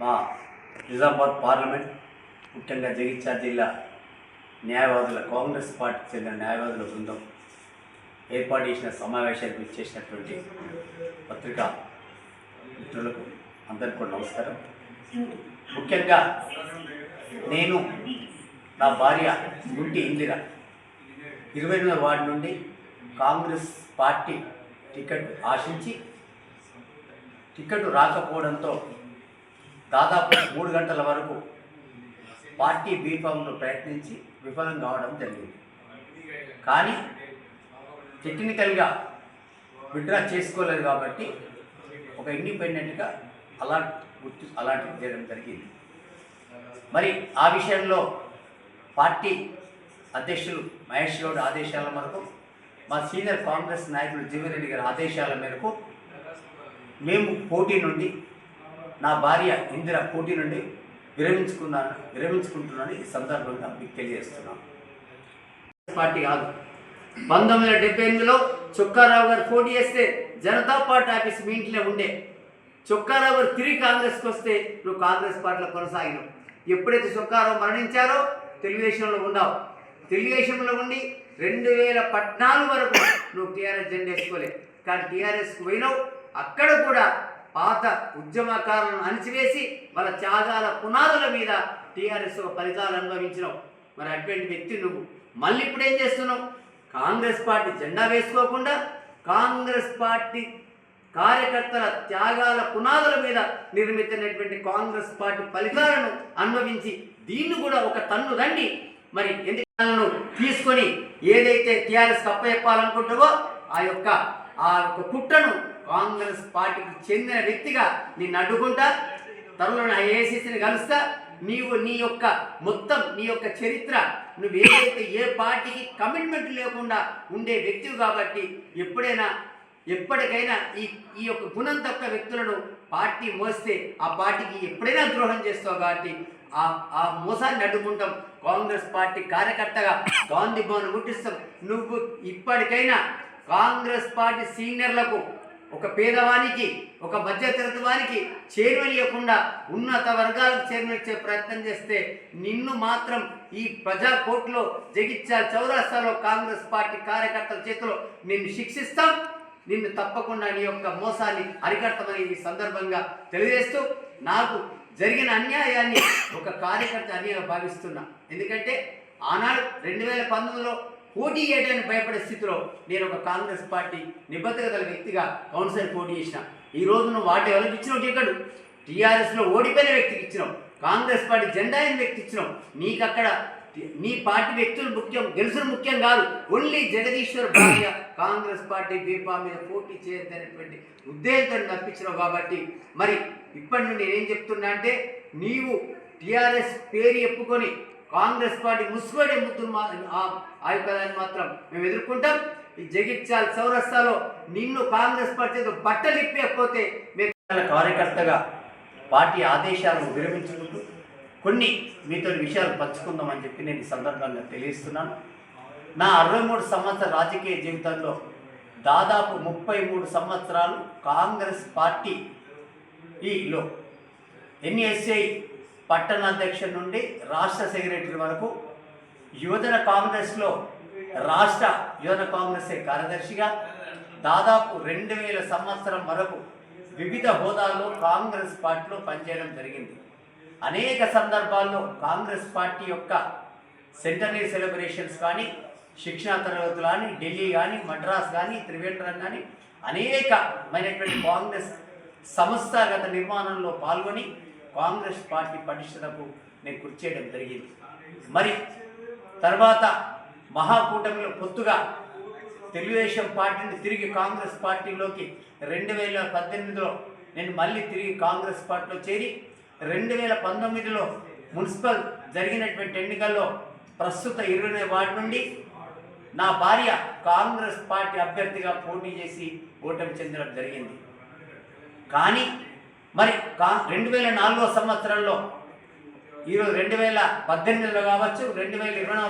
మా నిజామాబాద్ పార్లమెంట్ ముఖ్యంగా జగిత్యాల జిల్లా న్యాయవాదుల కాంగ్రెస్ పార్టీకి చెందిన న్యాయవాదుల బృందం ఏర్పాటు చేసిన సమావేశానికి ఇచ్చేసినటువంటి పత్రికా మిత్రులకు అందరికీ నమస్కారం. ముఖ్యంగా నేను నా భార్య గుంటి ఇందిర ఇరవై ఎనిమిదవ వార్డు నుండి కాంగ్రెస్ పార్టీ టికెట్ ఆశించి టికెట్ రాకపోవడంతో దాదాపు మూడు గంటల వరకు పార్టీ బీఫామ్ను ప్రయత్నించి విఫలం కావడం జరిగింది. కానీ టెక్నికల్గా విత్డ్రా చేసుకోలేదు కాబట్టి ఒక ఇండిపెండెంట్గా అలాట్ గుర్తు అలాట్ చేయడం జరిగింది. మరి ఆ విషయంలో పార్టీ అధ్యక్షులు మహేష్ గౌడ్ ఆదేశాల మేరకు మా సీనియర్ కాంగ్రెస్ నాయకులు జీవరెడ్డి గారి ఆదేశాల మేరకు మేము పోటీ నుండి నా భార్య ఇందిర పోటీ నుండి విరమించుకున్నాను విరమించుకుంటున్నాను ఈ సందర్భంగా మీకు తెలియజేస్తున్నాను. పార్టీ కాదు. పంతొమ్మిది వందల డెబ్బై ఎనిమిదిలో చొక్కారావు గారు పోటీ చేస్తే జనతా పార్టీ ఆఫీస్ మీ ఇంట్లో ఉండే. చొక్కారావు గారు తిరిగి కాంగ్రెస్కి వస్తే నువ్వు కాంగ్రెస్ పార్టీలో కొనసాగినావు. ఎప్పుడైతే చొక్కారావు మరణించారో తెలుగుదేశంలో ఉన్నావు. తెలుగుదేశంలో ఉండి రెండు వేల పద్నాలుగు వరకు నువ్వు టీఆర్ఎస్ జెండా వేసుకోలే కానీ టీఆర్ఎస్కి పోయినావు. అక్కడ కూడా పాత ఉద్యమకారులను అణిచివేసి వాళ్ళ త్యాగాల పునాదుల మీద టీఆర్ఎస్ ఒక ఫలితాలు అనుభవించినావు. మరి అటువంటి వ్యక్తి నువ్వు. మళ్ళీ ఇప్పుడు ఏం చేస్తున్నావు? కాంగ్రెస్ పార్టీ జెండా వేసుకోకుండా కాంగ్రెస్ పార్టీ కార్యకర్తల త్యాగాల పునాదుల మీద నిర్మితమైనటువంటి కాంగ్రెస్ పార్టీ ఫలితాలను అనుభవించి దీన్ని కూడా ఒక తన్ను రండి మరి ఎందుకు తీసుకొని ఏదైతే టీఆర్ఎస్ కప్పచెప్పాలనుకుంటావో ఆ యొక్క ఆ యొక్క కుట్రను కాంగ్రెస్ పార్టీకి చెందిన వ్యక్తిగా నేను అడ్డుకుంటా త్వరలో ఏసీసీని కలుస్తా. నీవు నీ యొక్క మొత్తం నీ యొక్క చరిత్ర నువ్వు ఏదైతే ఏ పార్టీకి కమిట్మెంట్ లేకుండా ఉండే వ్యక్తివి కాబట్టి ఎప్పుడైనా ఎప్పటికైనా ఈ ఈ యొక్క గుణం తక్కువ వ్యక్తులను పార్టీ మోస్తే ఆ పార్టీకి ఎప్పుడైనా ద్రోహం చేస్తావు కాబట్టి ఆ ఆ మోసాన్ని అడ్డుకుంటాం. కాంగ్రెస్ పార్టీ కార్యకర్తగా గాంధీ భవన్ ముట్టిస్తాం. నువ్వు ఇప్పటికైనా కాంగ్రెస్ పార్టీ సీనియర్లకు ఒక పేదవానికి ఒక మధ్యతరగతి వారికి చేరువనియకుండా ఉన్నత వర్గాలకు చేరువనిచ్చే ప్రయత్నం చేస్తే నిన్ను మాత్రం ఈ ప్రజా కోర్టులో జగిత్యాల చౌరాస్తాలో కాంగ్రెస్ పార్టీ కార్యకర్తల చేతిలో నిన్ను శిక్షిస్తాం. నిన్ను తప్పకుండా నీ యొక్క మోసాన్ని అరికడతామని ఈ సందర్భంగా తెలియజేస్తూ నాకు జరిగిన అన్యాయాన్ని ఒక కార్యకర్త అని భావిస్తున్నా. ఎందుకంటే ఆనాడు రెండు వేల పంతొమ్మిదిలో పోటీ చేయడానికి భయపడే స్థితిలో నేను ఒక కాంగ్రెస్ పార్టీ నిబద్ధత గల వ్యక్తిగా కౌన్సిల్ పోటీ చేసిన. ఈ రోజు నువ్వు వాటి ఎవరికి ఇచ్చినావు టికెట్ టీఆర్ఎస్లో ఓడిపోయిన వ్యక్తికి ఇచ్చినావు. కాంగ్రెస్ పార్టీ జెండా అయిన వ్యక్తి ఇచ్చినావు. నీకు అక్కడ నీ పార్టీ వ్యక్తులు ముఖ్యం గెలుసులు ముఖ్యం కాదు. ఓన్లీ జగదీశ్వర్ భార్య కాంగ్రెస్ పార్టీ బీపా మీద పోటీ చేయద్దనేటువంటి ఉద్దేశంతో నప్పించినావు కాబట్టి మరి ఇప్పటి నుండి నేనేం చెప్తున్నా అంటే నీవు టీఆర్ఎస్ పేరు చెప్పుకొని కాంగ్రెస్ పార్టీ ముసుగోడే ముద్దులు మా ఆ యొక్క దాన్ని మాత్రం మేము ఎదుర్కొంటాం. ఈ జగిత్యాల చౌరస్తాలో నిన్ను కాంగ్రెస్ పార్టీతో బట్టలు ఇప్పకపోతే మీరు కార్యకర్తగా పార్టీ ఆదేశాలను విరమించుకుంటూ కొన్ని మీతో విషయాలు పంచుకుందామని చెప్పి నేను ఈ సందర్భంగా తెలియజేస్తున్నాను. నా అరవై మూడు సంవత్సరాల రాజకీయ జీవితంలో దాదాపు ముప్పై మూడు సంవత్సరాలు కాంగ్రెస్ పార్టీ ఈలో ఎన్ఎస్ఐ పట్టణ అధ్యక్షుడి నుండి రాష్ట్ర సెక్రటరీ వరకు యువజన కాంగ్రెస్లో రాష్ట్ర యువజన కాంగ్రెస్ కార్యదర్శిగా దాదాపు రెండు వేల సంవత్సరం వరకు వివిధ హోదాల్లో కాంగ్రెస్ పార్టీలో పనిచేయడం జరిగింది. అనేక సందర్భాల్లో కాంగ్రెస్ పార్టీ యొక్క సెంటనరీ సెలబ్రేషన్స్ కానీ శిక్షణా తరగతులు కానీ ఢిల్లీ కానీ మద్రాస్ కానీ త్రివేంద్రం కానీ అనేకమైనటువంటి కాంగ్రెస్ సంస్థాగత నిర్మాణంలో పాల్గొని కాంగ్రెస్ పార్టీ పటిష్టతకు నేను కృషి చేయడం జరిగింది. మరి తర్వాత మహాకూటమిలో పొత్తుగా తెలుగుదేశం పార్టీని తిరిగి కాంగ్రెస్ పార్టీలోకి రెండు వేల పద్దెనిమిదిలో నేను మళ్ళీ తిరిగి కాంగ్రెస్ పార్టీలో చేరి రెండు వేల పంతొమ్మిదిలో మున్సిపల్ జరిగినటువంటి ఎన్నికల్లో ప్రస్తుత ఇరవై వార్డు నుండి నా భార్య కాంగ్రెస్ పార్టీ అభ్యర్థిగా పోటీ చేసి ఓటమి చెందడం జరిగింది. కానీ మరి కా రెండు వేల నాలుగో సంవత్సరంలో ఈరోజు రెండు వేల పద్దెనిమిదిలో కావచ్చు రెండు వేల ఇరవై